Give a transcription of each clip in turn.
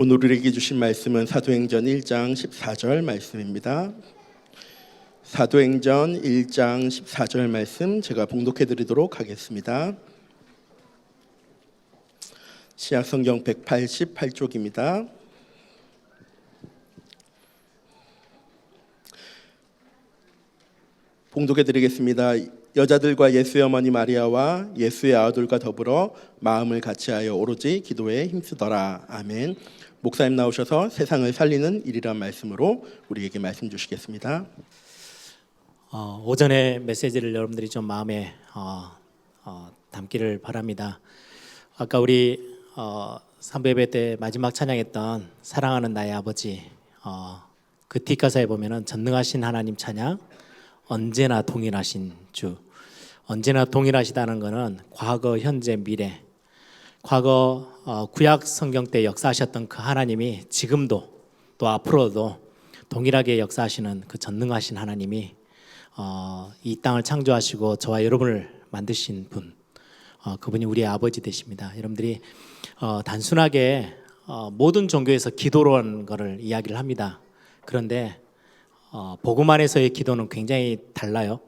오늘 우리에게 주신 말씀은 사도행전 1장 14절 말씀입니다. 사도행전 1장 14절 말씀 제가 봉독해 드리도록 하겠습니다. 시약 성경 188쪽입니다. 봉독해 드리겠습니다. 여자들과 예수의 어머니 마리아와 예수의 아들과 더불어 마음을 같이하여 오로지 기도에 힘쓰더라. 아멘. 목사님 나오셔서 세상을 살리는 일이란 말씀으로 우리에게 말씀 주시겠습니다. 어, 오전에 메시지를 여러분들이 좀 마음에 어, 어, 담기를 바랍니다. 아까 우리 어, 삼부 예배 때 마지막 찬양했던 사랑하는 나의 아버지 어, 그 뒷가사에 보면은 전능하신 하나님 찬양 언제나 동일하신 주 언제나 동일하시다는 것은 과거 현재 미래 과거 어, 구약 성경 때 역사하셨던 그 하나님이 지금도 또 앞으로도 동일하게 역사하시는 그 전능하신 하나님이 어, 이 땅을 창조하시고 저와 여러분을 만드신 분, 어, 그분이 우리의 아버지 되십니다. 여러분들이 어, 단순하게 어, 모든 종교에서 기도라는 것을 이야기를 합니다. 그런데 어, 복음 안에서의 기도는 굉장히 달라요.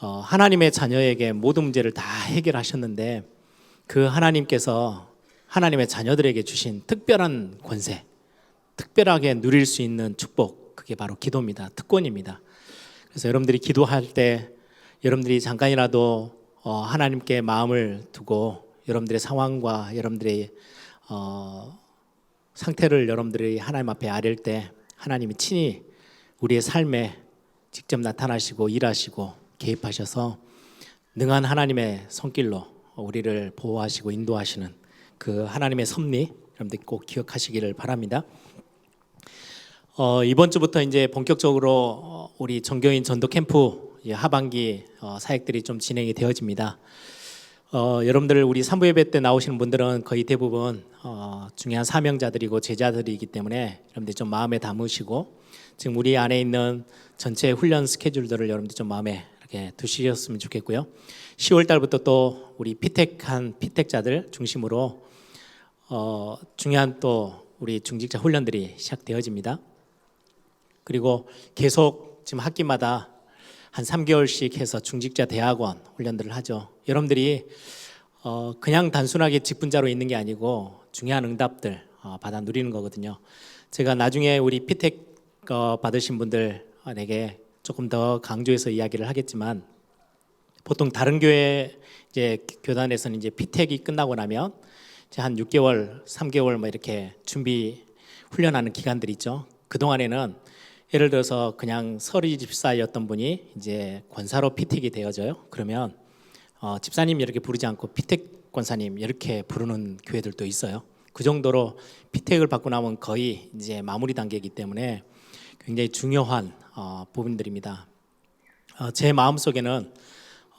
어, 하나님의 자녀에게 모든 문제를 다 해결하셨는데 그 하나님께서 하나님의 자녀들에게 주신 특별한 권세, 특별하게 누릴 수 있는 축복, 그게 바로 기도입니다. 특권입니다. 그래서 여러분들이 기도할 때 여러분들이 잠깐이라도 어, 하나님께 마음을 두고 여러분들의 상황과 여러분들의 어, 상태를 여러분들이 하나님 앞에 아릴 때 하나님이 친히 우리의 삶에 직접 나타나시고 일하시고 개입하셔서 능한 하나님의 손길로 우리를 보호하시고 인도하시는 그 하나님의 섭리 여러분들 꼭 기억하시기를 바랍니다. 어, 이번 주부터 이제 본격적으로 어, 우리 정교인 전도 캠프 이 하반기 어, 사역들이 좀 진행이 되어집니다. 어, 여러분들 우리 삼부 예배 때 나오시는 분들은 거의 대부분 어, 중요한 사명자들이고 제자들이기 때문에 여러분들 좀 마음에 담으시고 지금 우리 안에 있는 전체 훈련 스케줄들을 여러분들 좀 마음에 이렇게 두시셨으면 좋겠고요. 10월 달부터 또 우리 피택한 피택자들 중심으로 어, 중요한 또 우리 중직자 훈련들이 시작되어집니다. 그리고 계속 지금 학기마다 한 3개월씩 해서 중직자 대학원 훈련들을 하죠. 여러분들이 어 그냥 단순하게 직분자로 있는 게 아니고 중요한 응답들 어 받아 누리는 거거든요. 제가 나중에 우리 피택 어 받으신 분들에게 조금 더 강조해서 이야기를 하겠지만 보통 다른 교회 이제 교단에서는 이제 피택이 끝나고 나면 이제 한 6개월, 3개월 뭐 이렇게 준비 훈련하는 기간들이 있죠. 그 동안에는 예를 들어서 그냥 서리 집사였던 분이 이제 권사로 피택이 되어져요. 그러면 어, 집사님 이렇게 부르지 않고 피택 권사님 이렇게 부르는 교회들도 있어요. 그 정도로 피택을 받고 나면 거의 이제 마무리 단계이기 때문에 굉장히 중요한 어, 부분들입니다. 어, 제 마음 속에는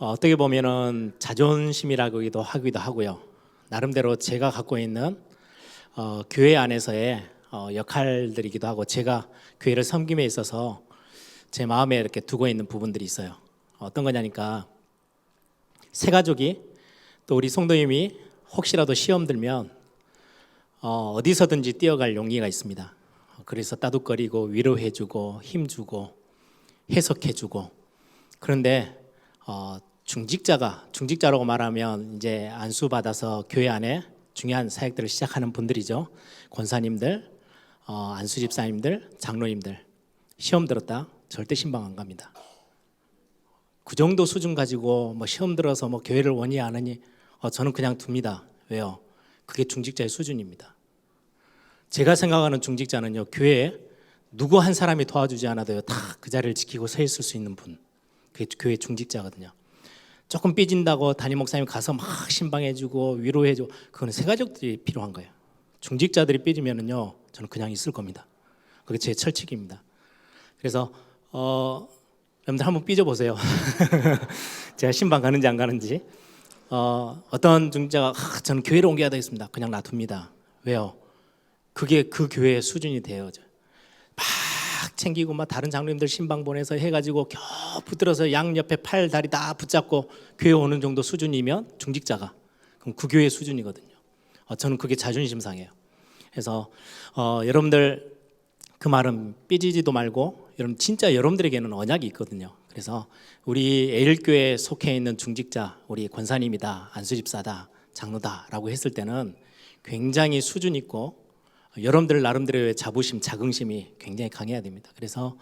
어, 어떻게 보면은 자존심이라고도 하기도 하고요. 나름대로 제가 갖고 있는 어, 교회 안에서의 어, 역할들이기도 하고 제가 교회를 섬김에 있어서 제 마음에 이렇게 두고 있는 부분들이 있어요. 어떤 거냐니까 새 가족이 또 우리 성도님이 혹시라도 시험 들면 어, 어디서든지 뛰어갈 용기가 있습니다. 그래서 따둑거리고 위로해주고 힘주고 해석해주고 그런데 어, 중직자가 중직자라고 말하면 이제 안수 받아서 교회 안에 중요한 사역들을 시작하는 분들이죠. 권사님들, 어, 안수 집사님들, 장로님들 시험 들었다 절대 신방 안 갑니다. 그 정도 수준 가지고 뭐 시험 들어서 뭐 교회를 원이 안 하니 어, 저는 그냥 둡니다. 왜요? 그게 중직자의 수준입니다. 제가 생각하는 중직자는요 교회에 누구 한 사람이 도와주지 않아도요 다 그 자리를 지키고 서 있을 수 있는 분 그게 교회 중직자거든요. 조금 삐진다고 담임 목사님 가서 막 신방해주고 위로해주고 그거는 세가족들이 필요한 거예요. 중직자들이 삐지면은요 저는 그냥 있을 겁니다. 그게 제 철칙입니다. 그래서 어 여러분들 한번 삐져 보세요. 제가 신방 가는지 안 가는지 어, 어떤 중직자가 아, 저는 교회로 옮겨야 되겠습니다. 그냥 놔둡니다. 왜요? 그게 그 교회의 수준이 되어져. 막 챙기고 막 다른 장로님들 신방 보내서 해가지고 겨 붙들어서 양 옆에 팔 다리 다 붙잡고 교회 오는 정도 수준이면 중직자가 그럼 그 교회 수준이거든요. 어, 저는 그게 자존심 상해요. 그래서 어, 여러분들 그 말은 삐지지도 말고 여러분 진짜 여러분들에게는 언약이 있거든요. 그래서 우리 에일교회에 속해 있는 중직자 우리 권사님이다 안수집사다 장로다라고 했을 때는 굉장히 수준 있고 여러분들 나름대로의 자부심 자긍심이 굉장히 강해야 됩니다. 그래서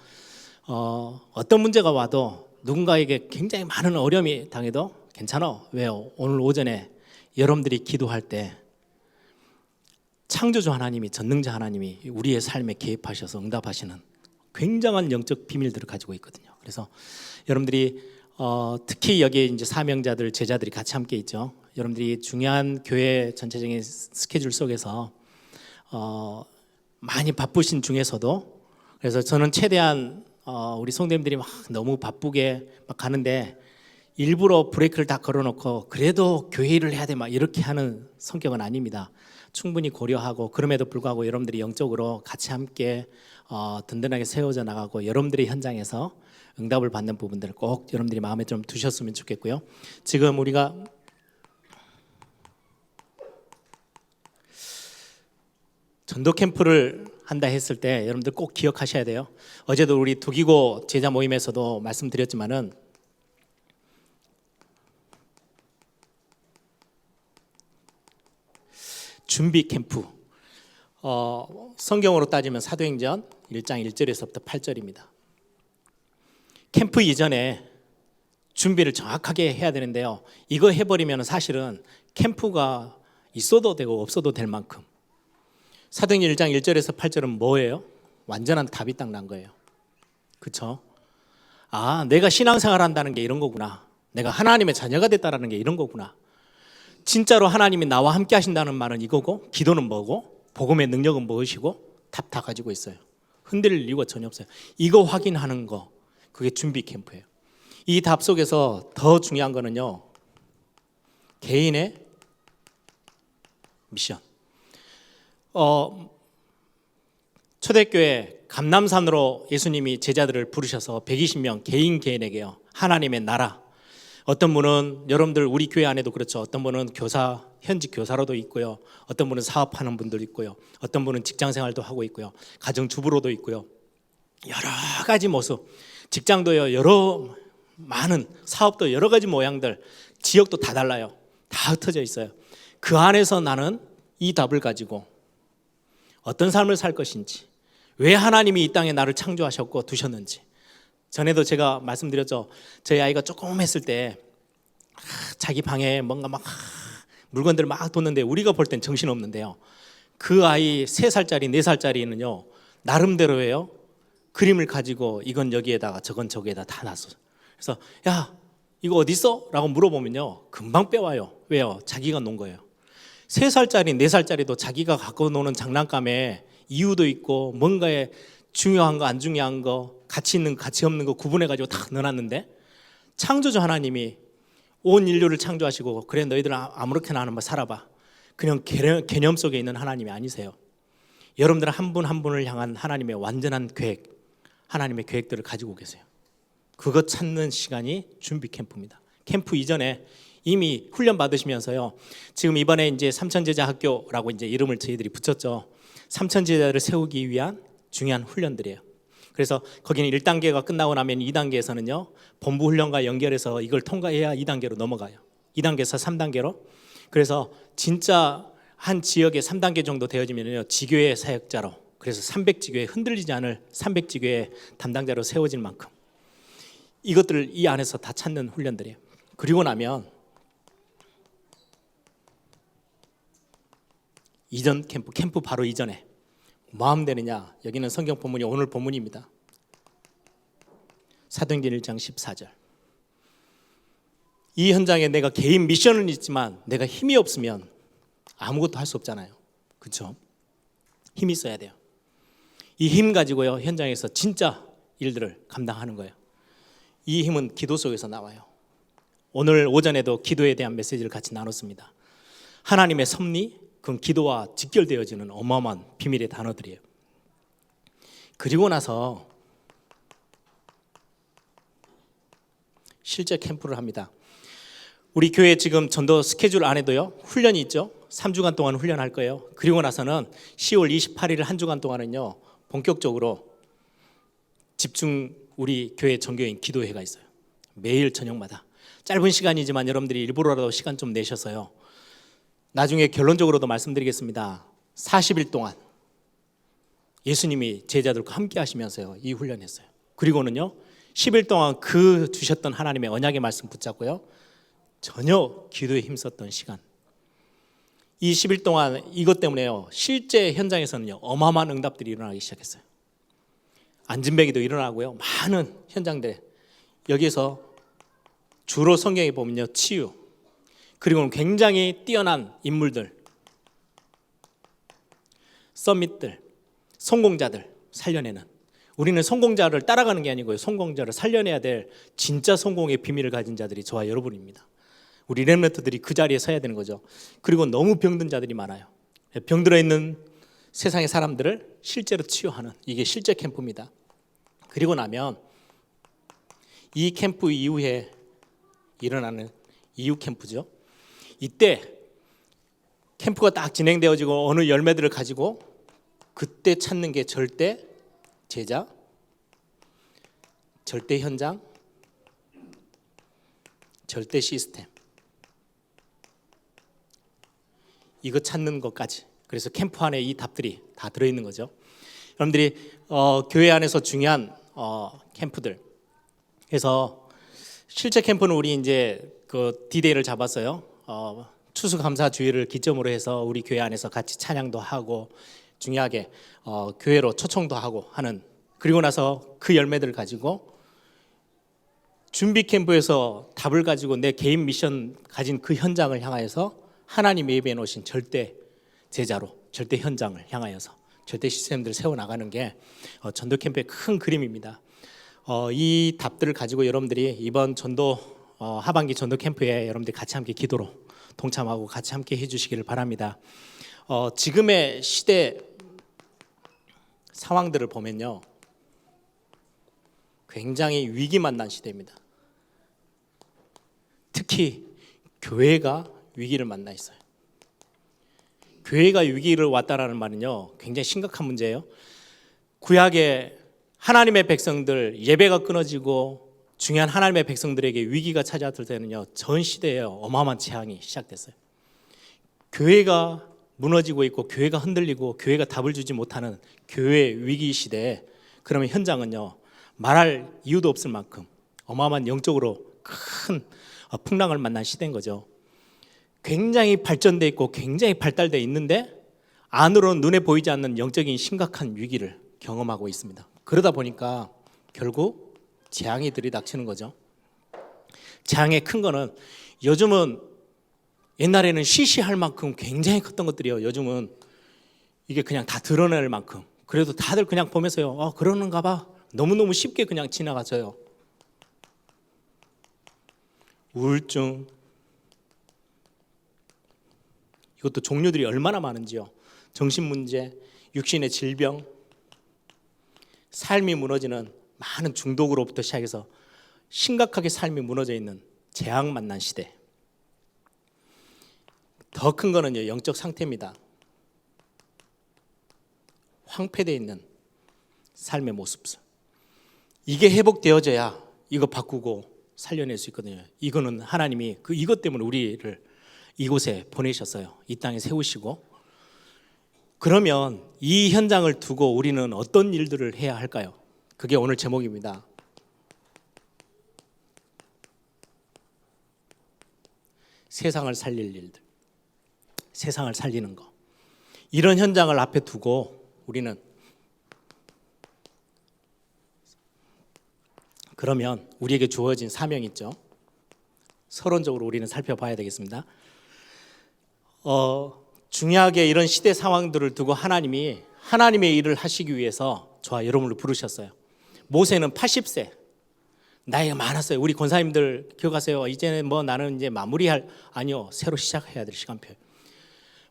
어, 어떤 문제가 와도 누군가에게 굉장히 많은 어려움이 당해도 괜찮아. 왜요? 오늘 오전에 여러분들이 기도할 때 창조주 하나님이 전능자 하나님이 우리의 삶에 개입하셔서 응답하시는 굉장한 영적 비밀들을 가지고 있거든요. 그래서 여러분들이 어, 특히 여기에 이제 사명자들 제자들이 같이 함께 있죠. 여러분들이 중요한 교회 전체적인 스케줄 속에서 어, 많이 바쁘신 중에서도 그래서 저는 최대한 어, 우리 성도님들이 막 너무 바쁘게 막 가는데 일부러 브레이크를 다 걸어놓고 그래도 교회 일을 해야 돼 막 이렇게 하는 성격은 아닙니다. 충분히 고려하고 그럼에도 불구하고 여러분들이 영적으로 같이 함께 어, 든든하게 세워져 나가고 여러분들이 현장에서 응답을 받는 부분들을 꼭 여러분들이 마음에 좀 두셨으면 좋겠고요. 지금 우리가 전도 캠프를 한다 했을 때 여러분들 꼭 기억하셔야 돼요. 어제도 우리 두기고 제자 모임에서도 말씀드렸지만은 준비 캠프 어, 성경으로 따지면 사도행전 1장 1절에서부터 8절입니다. 캠프 이전에 준비를 정확하게 해야 되는데요. 이거 해버리면 사실은 캠프가 있어도 되고 없어도 될 만큼 사도행전 1장 1절에서 8절은 뭐예요? 완전한 답이 딱 난 거예요. 그렇죠? 아, 내가 신앙생활 한다는 게 이런 거구나. 내가 하나님의 자녀가 됐다라는 게 이런 거구나. 진짜로 하나님이 나와 함께 하신다는 말은 이거고 기도는 뭐고 복음의 능력은 무엇이고 답 다 가지고 있어요. 흔들릴 이유가 전혀 없어요. 이거 확인하는 거 그게 준비 캠프예요. 이 답 속에서 더 중요한 거는요. 개인의 미션. 어, 초대교회 감남산으로 예수님이 제자들을 부르셔서 120명 개인 개인에게요. 하나님의 나라. 어떤 분은 여러분들 우리 교회 안에도 그렇죠. 어떤 분은 교사 현직 교사로도 있고요. 어떤 분은 사업하는 분들 있고요. 어떤 분은 직장 생활도 하고 있고요. 가정 주부로도 있고요. 여러 가지 모습. 직장도요. 여러 많은 사업도 여러 가지 모양들. 지역도 다 달라요. 다 흩어져 있어요. 그 안에서 나는 이 답을 가지고 어떤 삶을 살 것인지, 왜 하나님이 이 땅에 나를 창조하셨고 두셨는지. 전에도 제가 말씀드렸죠. 저희 아이가 조금 했을 때 아, 자기 방에 뭔가 막 아, 물건들 막 뒀는데 우리가 볼 땐 정신 없는데요. 그 아이 세 살짜리 네 살짜리는요 나름대로예요. 그림을 가지고 이건 여기에다가 저건 저기에다 다 놨어. 그래서 야 이거 어디 있어? 라고 물어보면요 금방 빼와요. 왜요? 자기가 놓은 거예요. 세 살짜리 네 살짜리도 자기가 갖고 노는 장난감에 이유도 있고 뭔가에 중요한 거 안 중요한 거 가치 있는 거 가치 없는 거 구분해 가지고 다 넣어놨는데 창조주 하나님이 온 인류를 창조하시고 그래 너희들 아무렇게나 하는 거 살아봐. 그냥 개념, 속에 있는 하나님이 아니세요. 여러분들 한 분 한 분을 향한 하나님의 완전한 계획 하나님의 계획들을 가지고 계세요. 그것 찾는 시간이 준비 캠프입니다. 캠프 이전에 이미 훈련 받으시면서요 지금 이번에 이제 삼천제자 학교라고 이제 이름을 저희들이 붙였죠 삼천제자를 세우기 위한 중요한 훈련들이에요. 그래서 거기는 1단계가 끝나고 나면 2단계에서는요. 본부 훈련과 연결해서 이걸 통과해야 2단계로 넘어가요. 2단계에서 3단계로. 그래서 진짜 한 지역에 3단계 정도 되어지면요. 지교회 사역자로 그래서 300지교회 흔들리지 않을 300지교회 담당자로 세워질 만큼 이것들을 이 안에서 다 찾는 훈련들이에요. 그리고 나면 이전 캠프 캠프 바로 이전에 마음 되느냐? 여기는 성경 본문이 오늘 본문입니다. 사도행전 1장 14절. 이 현장에 내가 개인 미션은 있지만 내가 힘이 없으면 아무것도 할 수 없잖아요. 그렇죠? 힘이 있어야 돼요. 이 힘 가지고요. 현장에서 진짜 일들을 감당하는 거예요. 이 힘은 기도 속에서 나와요. 오늘 오전에도 기도에 대한 메시지를 같이 나눴습니다. 하나님의 섭리, 그건 기도와 직결되어지는 어마어마한 비밀의 단어들이에요. 그리고 나서 실제 캠프를 합니다. 우리 교회 지금 전도 스케줄 안에도요 훈련이 있죠. 3주간 동안 훈련할 거예요. 그리고 나서는 10월 28일 한 주간 동안은요. 본격적으로 집중 우리 교회 정교인 기도회가 있어요. 매일 저녁마다 짧은 시간이지만 여러분들이 일부러라도 시간 좀 내셔서요. 나중에 결론적으로도 말씀드리겠습니다. 40일 동안 예수님이 제자들과 함께 하시면서요. 이 훈련했어요. 그리고는요. 10일 동안 그 주셨던 하나님의 언약의 말씀 붙잡고요. 전혀 기도에 힘썼던 시간. 이 10일 동안 이것 때문에요. 실제 현장에서는요. 어마어마한 응답들이 일어나기 시작했어요. 안진뱅이도 일어나고요. 많은 현장들 여기에서 주로 성경에 보면요. 치유 그리고 굉장히 뛰어난 인물들 서밋들 성공자들 살려내는 우리는 성공자를 따라가는 게 아니고요. 성공자를 살려내야 될 진짜 성공의 비밀을 가진 자들이 저와 여러분입니다. 우리 렘너트들이 그 자리에 서야 되는 거죠. 그리고 너무 병든 자들이 많아요. 병들어 있는 세상의 사람들을 실제로 치유하는 이게 실제 캠프입니다. 그리고 나면 이 캠프 이후에 일어나는 이후 캠프죠. 이때 캠프가 딱 진행되어지고 어느 열매들을 가지고 그때 찾는 게 절대 제자, 절대 현장, 절대 시스템. 이거 찾는 것까지. 그래서 캠프 안에 이 답들이 다 들어있는 거죠. 여러분들이 어, 교회 안에서 중요한 어, 캠프들. 그래서 실제 캠프는 우리 이제 그 디데이를 잡았어요. 어, 추수감사주의를 기점으로 해서 우리 교회 안에서 같이 찬양도 하고 중요하게 어, 교회로 초청도 하고 하는 그리고 나서 그 열매들을 가지고 준비 캠프에서 답을 가지고 내 개인 미션 가진 그 현장을 향하여서 하나님 예배해 놓으신 절대 제자로 절대 현장을 향하여서 절대 시스템들을 세워 나가는 게 어, 전도 캠프의 큰 그림입니다. 어, 이 답들을 가지고 여러분들이 이번 전도 어, 하반기 전도 캠프에 여러분들이 같이 함께 기도로 동참하고 같이 함께 해주시기를 바랍니다. 어, 지금의 시대 상황들을 보면요, 굉장히 위기 만난 시대입니다. 특히 교회가 위기를 만나 있어요. 교회가 위기를 왔다라는 말은요, 굉장히 심각한 문제예요. 구약에 하나님의 백성들 예배가 끊어지고 중요한 하나님의 백성들에게 위기가 찾아들 때는요, 전 시대에 어마어마한 재앙이 시작됐어요. 교회가 무너지고 있고 교회가 흔들리고 교회가 답을 주지 못하는 교회 위기 시대에 그러면 현장은요 말할 이유도 없을 만큼 어마어마한 영적으로 큰 풍랑을 만난 시대인 거죠. 굉장히 발전돼 있고 굉장히 발달돼 있는데 안으로는 눈에 보이지 않는 영적인 심각한 위기를 경험하고 있습니다. 그러다 보니까 결국 재앙이 들이닥치는 거죠. 재앙의 큰 거는 요즘은 옛날에는 시시할 만큼 굉장히 컸던 것들이요. 요즘은 이게 그냥 다 드러낼 만큼. 그래도 다들 그냥 보면서요. 어, 그러는가 봐. 너무너무 쉽게 그냥 지나가져요. 우울증. 이것도 종류들이 얼마나 많은지요. 정신 문제, 육신의 질병, 삶이 무너지는 많은 중독으로부터 시작해서 심각하게 삶이 무너져 있는 재앙 만난 시대. 더 큰 거는요 영적 상태입니다. 황폐되어 있는 삶의 모습. 이게 회복되어져야 이거 바꾸고 살려낼 수 있거든요. 이거는 하나님이 그 이것 때문에 우리를 이곳에 보내셨어요. 이 땅에 세우시고 그러면 이 현장을 두고 우리는 어떤 일들을 해야 할까요? 그게 오늘 제목입니다. 세상을 살릴 일들. 세상을 살리는 거. 이런 현장을 앞에 두고 우리는 그러면 우리에게 주어진 사명이 있죠. 서론적으로 우리는 살펴봐야 되겠습니다. 어, 중요하게 이런 시대 상황들을 두고 하나님이 하나님의 일을 하시기 위해서 저와 여러분을 부르셨어요. 모세는 80세 나이가 많았어요. 우리 권사님들 기억하세요. 이제는 뭐 나는 이제 마무리할 아니요 새로 시작해야 될 시간표.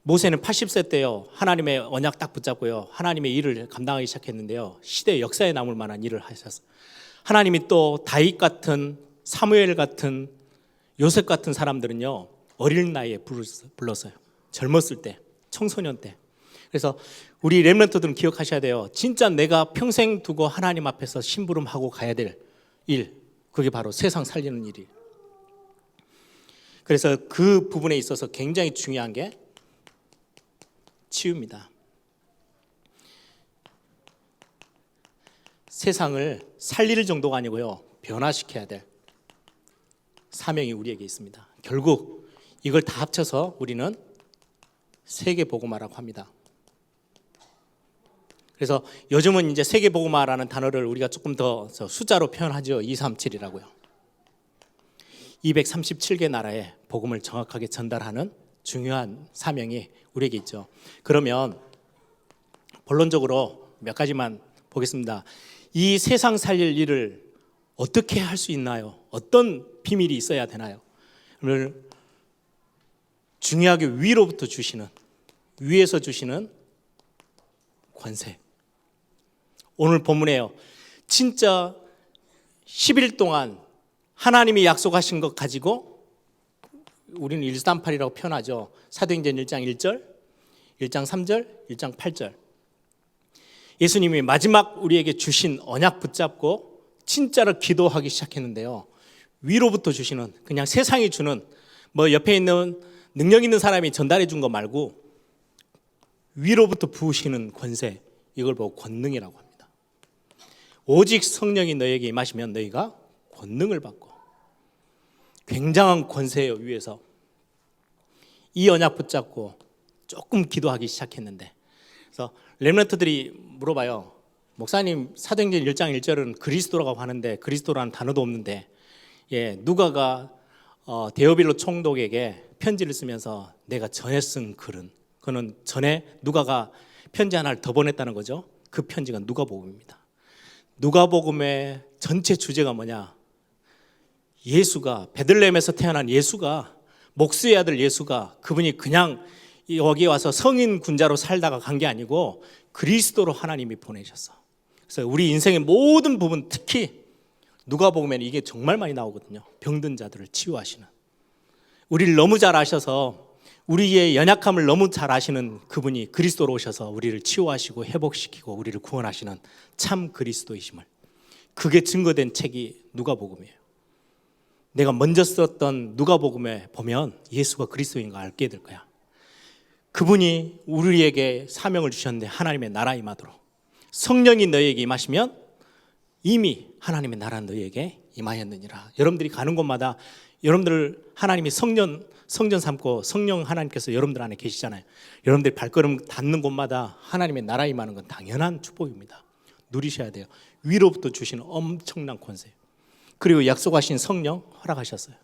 모세는 80세 때요 하나님의 언약 딱 붙잡고요 하나님의 일을 감당하기 시작했는데요 시대 역사에 남을 만한 일을 하셨어요. 하나님이 또 다윗 같은 사무엘 같은 요셉 같은 사람들은요 어린 나이에 불렀어요. 젊었을 때, 청소년 때. 그래서 우리 렘런트들은 기억하셔야 돼요. 진짜 내가 평생 두고 하나님 앞에서 심부름하고 가야 될 일, 그게 바로 세상 살리는 일이. 그래서 그 부분에 있어서 굉장히 중요한 게 치유입니다. 세상을 살릴 정도가 아니고요. 변화시켜야 될 사명이 우리에게 있습니다. 결국 이걸 다 합쳐서 우리는 세계 복음화라고 합니다. 그래서 요즘은 이제 세계 복음화라는 단어를 우리가 조금 더 숫자로 표현하죠. 237이라고요. 237개 나라에 복음을 정확하게 전달하는 중요한 사명이 우리에게 있죠. 그러면 본론적으로 몇 가지만 보겠습니다. 이 세상 살릴 일을 어떻게 할 수 있나요? 어떤 비밀이 있어야 되나요? 오늘 중요하게 위로부터 주시는 위에서 주시는 권세. 오늘 본문에요. 진짜 10일 동안 하나님이 약속하신 것 가지고 우리는 138이라고 표현하죠. 사도행전 1장 1절, 1장 3절, 1장 8절. 예수님이 마지막 우리에게 주신 언약 붙잡고 진짜로 기도하기 시작했는데요. 위로부터 주시는 그냥 세상이 주는 뭐 옆에 있는 능력 있는 사람이 전달해 준 거 말고 위로부터 부으시는 권세 이걸 보고 권능이라고 합니다. 오직 성령이 너에게 임하시면 너희가 권능을 받고 굉장한 권세예요 위에서 이 언약 붙잡고 조금 기도하기 시작했는데 그래서 렘넌트들이 물어봐요. 목사님 사도행전 1장 1절은 그리스도라고 하는데 그리스도라는 단어도 없는데 예, 누가가 어, 데오빌로 총독에게 편지를 쓰면서 내가 전에 쓴 글은 그는 전에 누가가 편지 하나를 더 보냈다는 거죠. 그 편지가 누가복음입니다. 누가복음의 전체 주제가 뭐냐? 예수가 베들레헴에서 태어난 예수가 목수의 아들 예수가 그분이 그냥 여기 와서 성인 군자로 살다가 간 게 아니고 그리스도로 하나님이 보내셨어. 그래서 우리 인생의 모든 부분 특히 누가 보면 이게 정말 많이 나오거든요. 병든 자들을 치유하시는. 우리를 너무 잘 아셔서 우리의 연약함을 너무 잘 아시는 그분이 그리스도로 오셔서 우리를 치유하시고 회복시키고 우리를 구원하시는 참 그리스도이심을 그게 증거된 책이 누가복음이에요. 내가 먼저 썼던 누가복음에 보면 예수가 그리스도인 거 알게 될 거야. 그분이 우리에게 사명을 주셨는데 하나님의 나라 임하도록 성령이 너희에게 임하시면 이미 하나님의 나라는 너희에게 임하였느니라. 여러분들이 가는 곳마다 여러분들 하나님이 성전 성전 삼고 성령 하나님께서 여러분들 안에 계시잖아요. 여러분들이 발걸음 닿는 곳마다 하나님의 나라 임하는 건 당연한 축복입니다. 누리셔야 돼요. 위로부터 주시는 엄청난 권세. 그리고 약속하신 성령 허락하셨어요.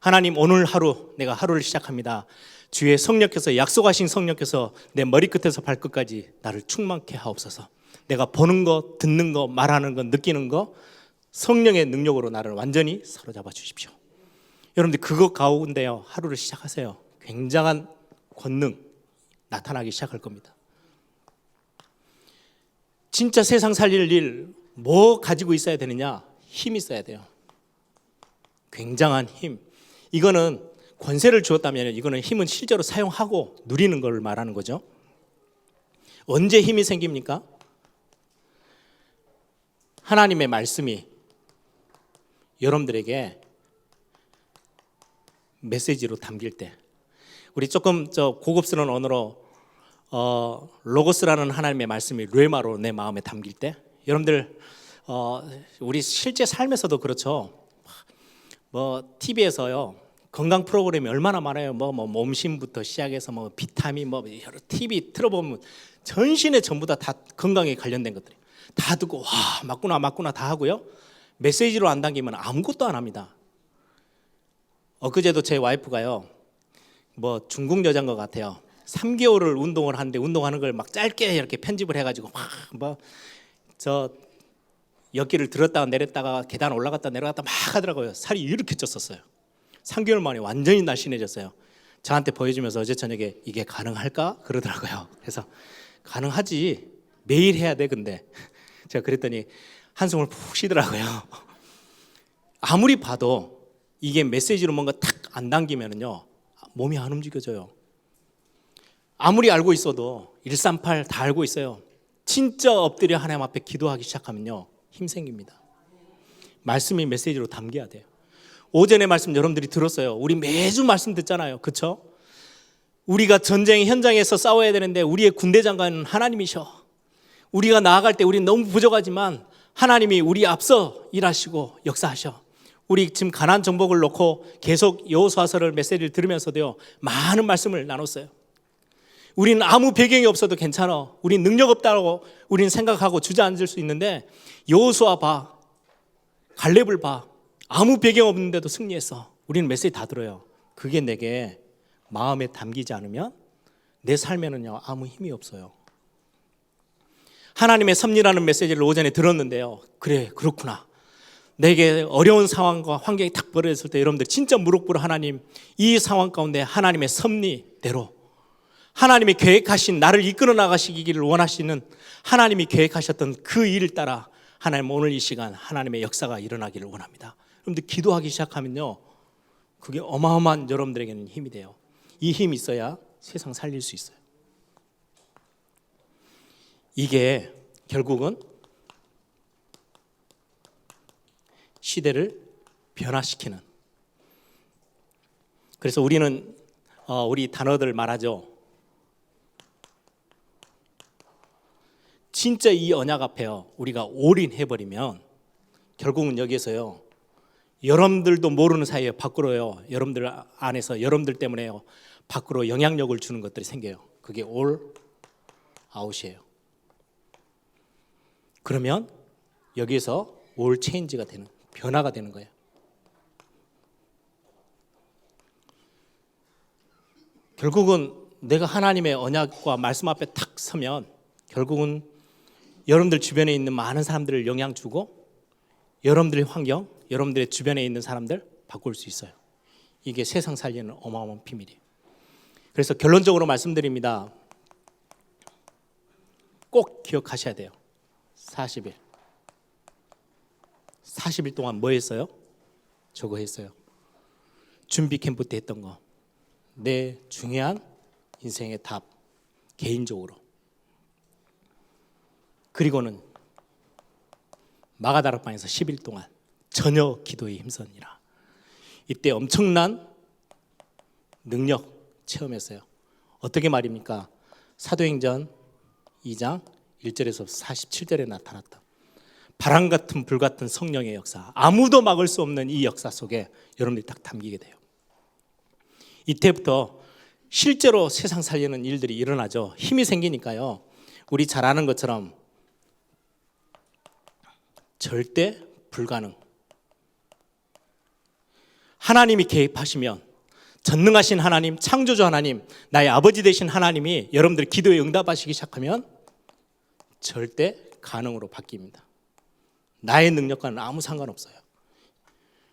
하나님 오늘 하루 내가 하루를 시작합니다. 주의 성령께서 약속하신 성령께서 내 머리끝에서 발끝까지 나를 충만케 하옵소서. 내가 보는 거, 듣는 거, 말하는 거, 느끼는 거 성령의 능력으로 나를 완전히 사로잡아 주십시오. 여러분들 그것 가운데요. 하루를 시작하세요. 굉장한 권능 나타나기 시작할 겁니다. 진짜 세상 살릴 일 뭐 가지고 있어야 되느냐? 힘 있어야 돼요. 굉장한 힘. 이거는 권세를 주었다면 이거는 힘은 실제로 사용하고 누리는 걸 말하는 거죠. 언제 힘이 생깁니까? 하나님의 말씀이 여러분들에게 메시지로 담길 때 우리 조금 저 고급스러운 언어로 어, 로고스라는 하나님의 말씀이 뢰마로 내 마음에 담길 때 여러분들 어, 우리 실제 삶에서도 그렇죠. 뭐 TV에서요 건강 프로그램이 얼마나 많아요. 뭐, 뭐 몸심부터 시작해서 뭐 비타민 뭐 여러 TV 틀어보면 전신에 전부 다, 다 건강에 관련된 것들이 다 듣고 와 맞구나 맞구나 다 하고요. 메시지로 안 당기면 아무것도 안 합니다. 엊그제도 제 와이프가요. 뭐 중국 여자인 것 같아요. 3개월을 운동을 하는데 운동하는 걸 막 짧게 이렇게 편집을 해가지고 막뭐저 역기를 들었다가 내렸다가 계단 올라갔다 내려갔다 막 하더라고요. 살이 이렇게 쪘었어요. 3개월 만에 완전히 날씬해졌어요. 저한테 보여주면서 어제 저녁에 이게 가능할까 그러더라고요. 그래서 가능하지 매일 해야 돼 근데 제가 그랬더니 한숨을 푹 쉬더라고요. 아무리 봐도 이게 메시지로 뭔가 탁 안 당기면은요 몸이 안 움직여져요. 아무리 알고 있어도 138 다 알고 있어요. 진짜 엎드려 하나님 앞에 기도하기 시작하면요. 힘 생깁니다. 말씀이 메시지로 담겨야 돼요. 오전에 말씀 여러분들이 들었어요. 우리 매주 말씀 듣잖아요. 그렇죠? 우리가 전쟁 현장에서 싸워야 되는데 우리의 군대 장관은 하나님이셔. 우리가 나아갈 때 우리는 너무 부족하지만 하나님이 우리 앞서 일하시고 역사하셔. 우리 지금 가난 정복을 놓고 계속 여호수아서를 메시지를 들으면서도요. 많은 말씀을 나눴어요. 우리는 아무 배경이 없어도 괜찮아. 우린 능력 없다고 우리는 생각하고 주저앉을 수 있는데 여호수아 봐. 갈렙을 봐. 아무 배경 없는데도 승리했어. 우리는 메시지 다 들어요. 그게 내게 마음에 담기지 않으면 내 삶에는요 아무 힘이 없어요. 하나님의 섭리라는 메시지를 오전에 들었는데요. 그래 그렇구나. 내게 어려운 상황과 환경이 탁 벌어졌을 때 여러분들 진짜 무릎 꿇어 하나님 이 상황 가운데 하나님의 섭리대로 하나님이 계획하신 나를 이끌어 나가시기를 원하시는 하나님이 계획하셨던 그 일을 따라 하나님 오늘 이 시간 하나님의 역사가 일어나기를 원합니다. 여러분들 기도하기 시작하면요. 그게 어마어마한 여러분들에게는 힘이 돼요. 이 힘이 있어야 세상 살릴 수 있어요. 이게 결국은 시대를 변화시키는. 그래서 우리는 어, 우리 단어들 말하죠. 진짜 이 언약 앞에요. 우리가 올인해 버리면 결국은 여기에서요. 여러분들도 모르는 사이에 밖으로요. 여러분들 안에서 여러분들 때문에요. 밖으로 영향력을 주는 것들이 생겨요. 그게 올 아웃이에요. 그러면 여기에서 올 체인지가 되는 변화가 되는 거예요. 결국은 내가 하나님의 언약과 말씀 앞에 탁 서면 결국은 여러분들 주변에 있는 많은 사람들을 영향 주고 여러분들의 환경, 여러분들의 주변에 있는 사람들 바꿀 수 있어요. 이게 세상 살리는 어마어마한 비밀이에요. 그래서 결론적으로 말씀드립니다. 꼭 기억하셔야 돼요. 40일. 40일 동안 뭐 했어요? 저거 했어요. 준비 캠프 때 했던 거. 내 중요한 인생의 답. 개인적으로. 그리고는 마가다락방에서 10일 동안 전혀 기도에 힘쓰니라. 이때 엄청난 능력 체험했어요. 어떻게 말입니까? 사도행전 2장 1절에서 47절에 나타났다. 바람 같은 불 같은 성령의 역사, 아무도 막을 수 없는 이 역사 속에 여러분들이 딱 담기게 돼요. 이때부터 실제로 세상 살리는 일들이 일어나죠. 힘이 생기니까요. 우리 잘 아는 것처럼 절대 불가능. 하나님이 개입하시면 전능하신 하나님, 창조주 하나님, 나의 아버지 되신 하나님이 여러분들 기도에 응답하시기 시작하면 절대 가능으로 바뀝니다. 나의 능력과는 아무 상관없어요.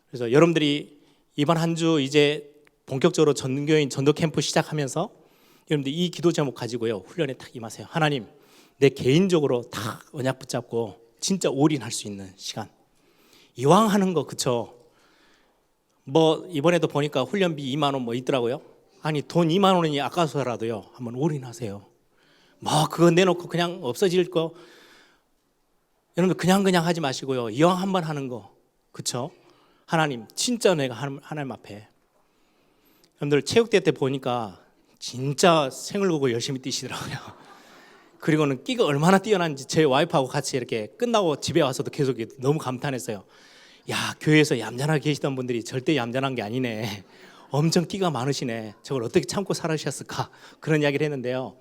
그래서 여러분들이 이번 한 주 이제 본격적으로 전교인 전도 캠프 시작하면서 여러분들 이 기도 제목 가지고요 훈련에 탁 임하세요. 하나님, 내 개인적으로 다 언약 붙잡고 진짜 올인할 수 있는 시간. 이왕 하는 거 그쵸? 뭐 이번에도 보니까 훈련비 2만 원 뭐 있더라고요. 아니 돈 2만 원이 아까워서라도요 한번 올인하세요. 뭐 그거 내놓고 그냥 없어질 거 여러분들 그냥 그냥 하지 마시고요. 이왕 한번 하는 거 그쵸? 하나님 진짜 내가 하나님 앞에 여러분들 체육대회 때 보니까 진짜 생을 보고 열심히 뛰시더라고요. 그리고는 끼가 얼마나 뛰어난지 제 와이프하고 같이 이렇게 끝나고 집에 와서도 계속 너무 감탄했어요. 야 교회에서 얌전하게 계시던 분들이 절대 얌전한 게 아니네. 엄청 끼가 많으시네. 저걸 어떻게 참고 살으셨을까? 그런 이야기를 했는데요.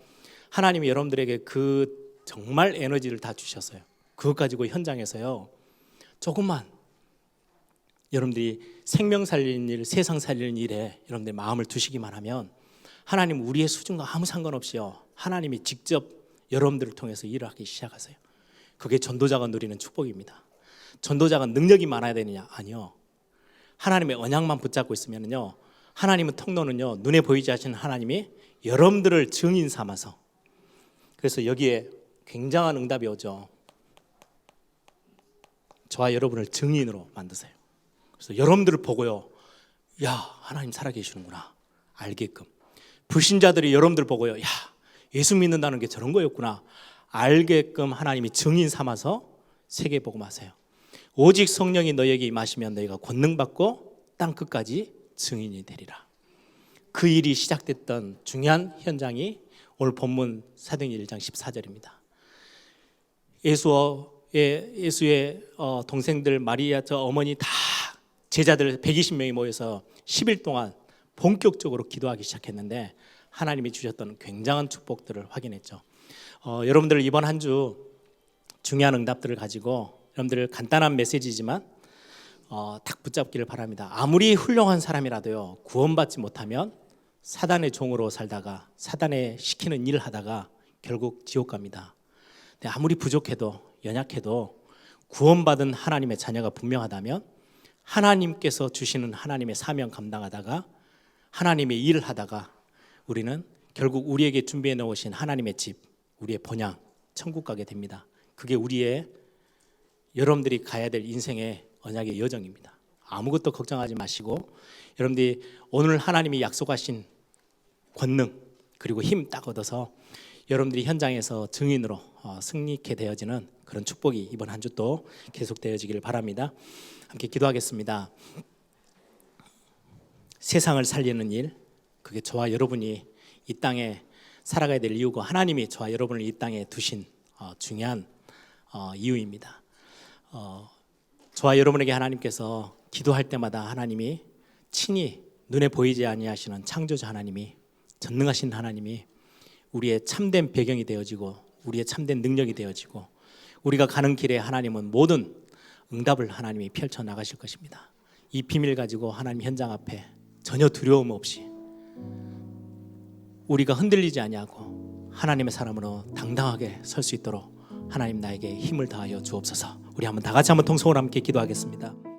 하나님이 여러분들에게 그 정말 에너지를 다 주셨어요. 그것 가지고 현장에서요. 조금만 여러분들이 생명 살리는 일, 세상 살리는 일에 여러분들 마음을 두시기만 하면 하나님 우리의 수준과 아무 상관없이요. 하나님이 직접 여러분들을 통해서 일을 하기 시작하세요. 그게 전도자가 누리는 축복입니다. 전도자가 능력이 많아야 되느냐? 아니요. 하나님의 언약만 붙잡고 있으면요. 하나님은 통로는요. 눈에 보이지 않는 하나님이 여러분들을 증인 삼아서 그래서 여기에 굉장한 응답이 오죠. 저와 여러분을 증인으로 만드세요. 그래서 여러분들을 보고요. 야, 하나님 살아계시는구나. 알게끔. 불신자들이 여러분들 보고요. 야, 예수 믿는다는 게 저런 거였구나 알게끔 하나님이 증인 삼아서 세계 복음하세요. 오직 성령이 너에게 임하시면 너희가 권능 받고 땅 끝까지 증인이 되리라. 그 일이 시작됐던 중요한 현장이 오늘 본문 사도행 1장 14절입니다. 예수의 예수의 어, 동생들 마리아 저 어머니 다 제자들 120명이 모여서 10일 동안 본격적으로 기도하기 시작했는데 하나님이 주셨던 굉장한 축복들을 확인했죠. 어, 여러분들 이번 한 주 중요한 응답들을 가지고 여러분들 간단한 메시지지만 어, 딱 붙잡기를 바랍니다. 아무리 훌륭한 사람이라도요 구원받지 못하면 사단의 종으로 살다가 사단의 시키는 일을 하다가 결국 지옥 갑니다. 아무리 부족해도 연약해도 구원받은 하나님의 자녀가 분명하다면 하나님께서 주시는 하나님의 사명 감당하다가 하나님의 일을 하다가 우리는 결국 우리에게 준비해 놓으신 하나님의 집, 우리의 본향, 천국 가게 됩니다. 그게 우리의 여러분들이 가야 될 인생의 언약의 여정입니다. 아무것도 걱정하지 마시고 여러분들이 오늘 하나님이 약속하신 권능 그리고 힘 딱 얻어서 여러분들이 현장에서 증인으로 어, 승리케 되어지는 그런 축복이 이번 한 주 또 계속되어지기를 바랍니다. 함께 기도하겠습니다. 세상을 살리는 일 그게 저와 여러분이 이 땅에 살아가야 될 이유고 하나님이 저와 여러분을 이 땅에 두신 어, 중요한 어, 이유입니다. 어, 저와 여러분에게 하나님께서 기도할 때마다 하나님이 친히 눈에 보이지 아니하시는 창조자 하나님이 전능하신 하나님이 우리의 참된 배경이 되어지고 우리의 참된 능력이 되어지고 우리가 가는 길에 하나님은 모든 응답을 하나님이 펼쳐 나가실 것입니다. 이 비밀 가지고 하나님 현장 앞에 전혀 두려움 없이 우리가 흔들리지 아니하고 하나님의 사람으로 당당하게 설 수 있도록 하나님 나에게 힘을 다하여 주옵소서. 우리 한번 다 같이 한번 통성으로 함께 기도하겠습니다.